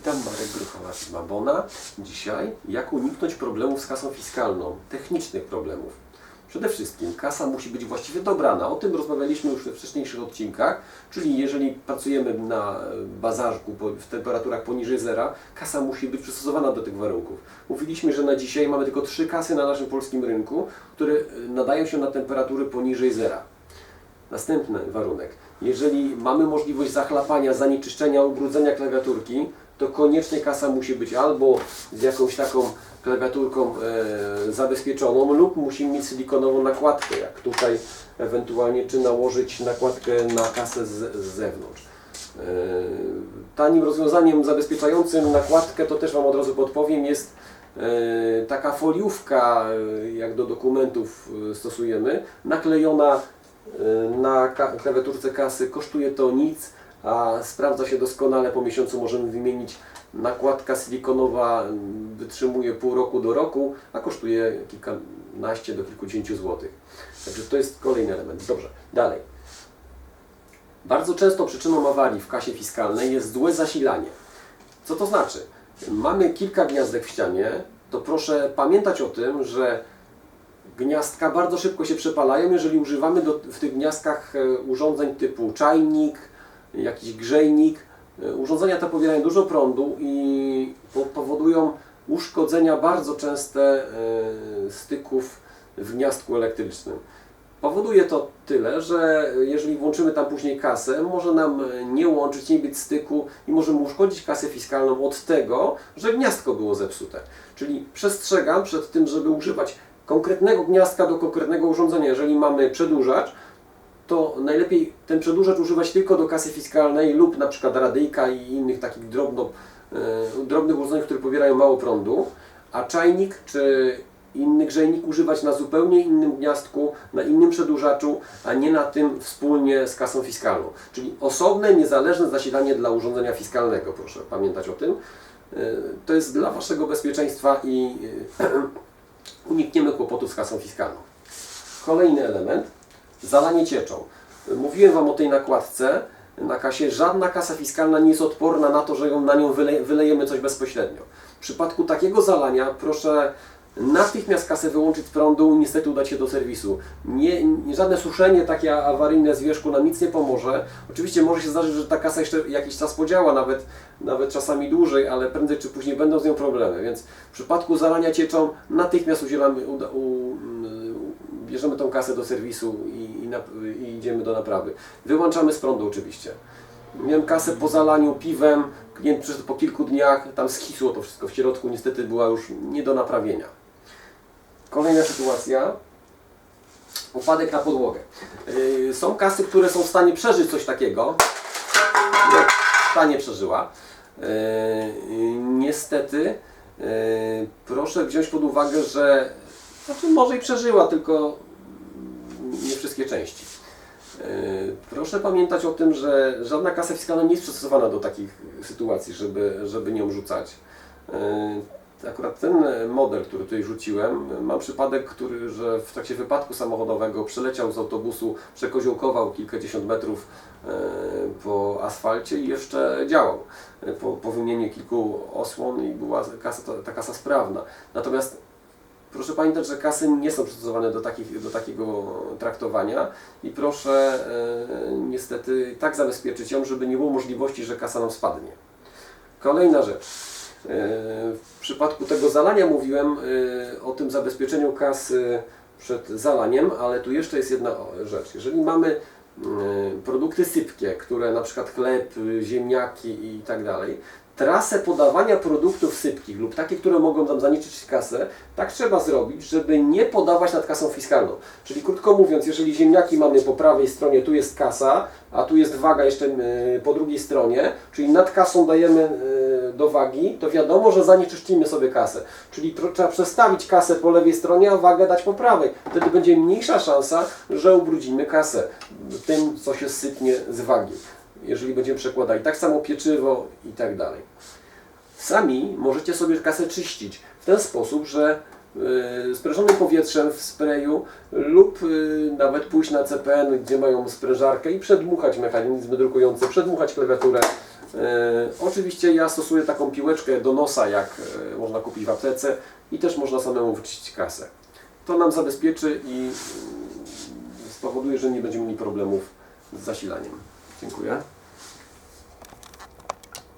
Witam, Marek Gruchowa, firma Bona. Dzisiaj jak uniknąć problemów z kasą fiskalną, technicznych problemów. Przede wszystkim kasa musi być właściwie dobrana. O tym rozmawialiśmy już we wcześniejszych odcinkach, czyli jeżeli pracujemy na e, bazarku w temperaturach poniżej zera, kasa musi być przystosowana do tych warunków. Mówiliśmy, że na dzisiaj mamy tylko trzy kasy na naszym polskim rynku, które e, nadają się na temperatury poniżej zera. Następny warunek. Jeżeli mamy możliwość zachlapania, zanieczyszczenia, ubrudzenia klawiaturki, to koniecznie kasa musi być albo z jakąś taką klawiaturką e, zabezpieczoną lub musi mieć silikonową nakładkę, jak tutaj ewentualnie, czy nałożyć nakładkę na kasę z, z zewnątrz. E, tanim rozwiązaniem zabezpieczającym nakładkę, to też Wam od razu podpowiem, jest e, taka foliówka, e, jak do dokumentów e, stosujemy, naklejona e, na klawiaturce kasy. Kosztuje to nic, a sprawdza się doskonale. Po miesiącu możemy wymienić. Nakładka silikonowa wytrzymuje pół roku do roku, a kosztuje kilkanaście do kilkudziesięciu złotych. Także to jest kolejny element. Dobrze, dalej. Bardzo często przyczyną awarii w kasie fiskalnej jest złe zasilanie. Co to znaczy? Mamy kilka gniazdek w ścianie, to proszę pamiętać o tym, że gniazdka bardzo szybko się przepalają, jeżeli używamy do, w tych gniazdkach e, urządzeń typu czajnik, jakiś grzejnik. E, Urządzenia te pobierają dużo prądu i po, powodują uszkodzenia bardzo częste e, styków w gniazdku elektrycznym. Powoduje to tyle, że jeżeli włączymy tam później kasę, może nam nie łączyć, nie być styku i możemy uszkodzić kasę fiskalną od tego, że gniazdko było zepsute. Czyli przestrzegam przed tym, żeby używać konkretnego gniazdka do konkretnego urządzenia. Jeżeli mamy przedłużacz, to najlepiej ten przedłużacz używać tylko do kasy fiskalnej lub na przykład radyjka i innych takich drobno, e, drobnych urządzeń, które pobierają mało prądu, a czajnik czy inny grzejnik używać na zupełnie innym gniazdku, na innym przedłużaczu, a nie na tym wspólnie z kasą fiskalną. Czyli osobne, niezależne zasilanie dla urządzenia fiskalnego, proszę pamiętać o tym. E, To jest dla Waszego bezpieczeństwa i e, unikniemy kłopotów z kasą fiskalną. Kolejny element, zalanie cieczą. Mówiłem Wam o tej nakładce na kasie. Żadna kasa fiskalna nie jest odporna na to, że ją, na nią wyle, wylejemy coś bezpośrednio. W przypadku takiego zalania proszę natychmiast kasę wyłączyć z prądu, niestety udać się do serwisu. Nie, nie, żadne suszenie takie awaryjne z wierzchu nam nic nie pomoże. Oczywiście może się zdarzyć, że ta kasa jeszcze jakiś czas podziała, nawet, nawet czasami dłużej, ale prędzej czy później będą z nią problemy. Więc w przypadku zalania cieczą natychmiast udzielamy, uda, u, mm, bierzemy tą kasę do serwisu i, i, na, i idziemy do naprawy. Wyłączamy z prądu oczywiście. Miałem kasę po zalaniu piwem, klient przyszedł po kilku dniach, tam schisło to wszystko w środku, niestety była już nie do naprawienia. Kolejna sytuacja. Upadek na podłogę. Yy, Są kasy, które są w stanie przeżyć coś takiego. No, w stanie przeżyła. Yy, Niestety, yy, proszę wziąć pod uwagę, że znaczy może i przeżyła, tylko nie wszystkie części. Yy, Proszę pamiętać o tym, że żadna kasa fiskalna nie jest przystosowana do takich sytuacji, żeby, żeby nią rzucać. Yy, Akurat ten model, który tutaj rzuciłem, mam przypadek, który, że w trakcie wypadku samochodowego przeleciał z autobusu, przekoziołkował kilkadziesiąt metrów yy, po asfalcie i jeszcze działał. Po, po wymianie kilku osłon i była kasa, ta kasa sprawna. Natomiast Proszę pamiętać, że kasy nie są przystosowane do, takich, do takiego traktowania i proszę e, niestety tak zabezpieczyć ją, żeby nie było możliwości, że kasa nam spadnie. Kolejna rzecz. E, w przypadku tego zalania mówiłem e, o tym zabezpieczeniu kasy przed zalaniem, ale tu jeszcze jest jedna rzecz. Jeżeli mamy e, produkty sypkie, które na przykład chleb, ziemniaki i tak dalej, trasę podawania produktów sypkich lub takie, które mogą nam zanieczyścić kasę, tak trzeba zrobić, żeby nie podawać nad kasą fiskalną. Czyli krótko mówiąc, jeżeli ziemniaki mamy po prawej stronie, tu jest kasa, a tu jest waga jeszcze y, po drugiej stronie, czyli nad kasą dajemy y, do wagi, to wiadomo, że zanieczyszczymy sobie kasę. Czyli trzeba przestawić kasę po lewej stronie, a wagę dać po prawej. Wtedy będzie mniejsza szansa, że ubrudzimy kasę tym, co się sypnie z wagi, jeżeli będziemy przekładali. Tak samo pieczywo i tak dalej. Sami możecie sobie kasę czyścić w ten sposób, że yy, sprężonym powietrzem w sprayu lub yy, nawet pójść na CPN, gdzie mają sprężarkę i przedmuchać mechanizmy drukujące, przedmuchać klawiaturę yy, oczywiście ja stosuję taką piłeczkę do nosa, jak można kupić w aptece i też można samemu wyczyścić kasę. To nam zabezpieczy i spowoduje, że nie będziemy mieli problemów z zasilaniem. Dziękuję.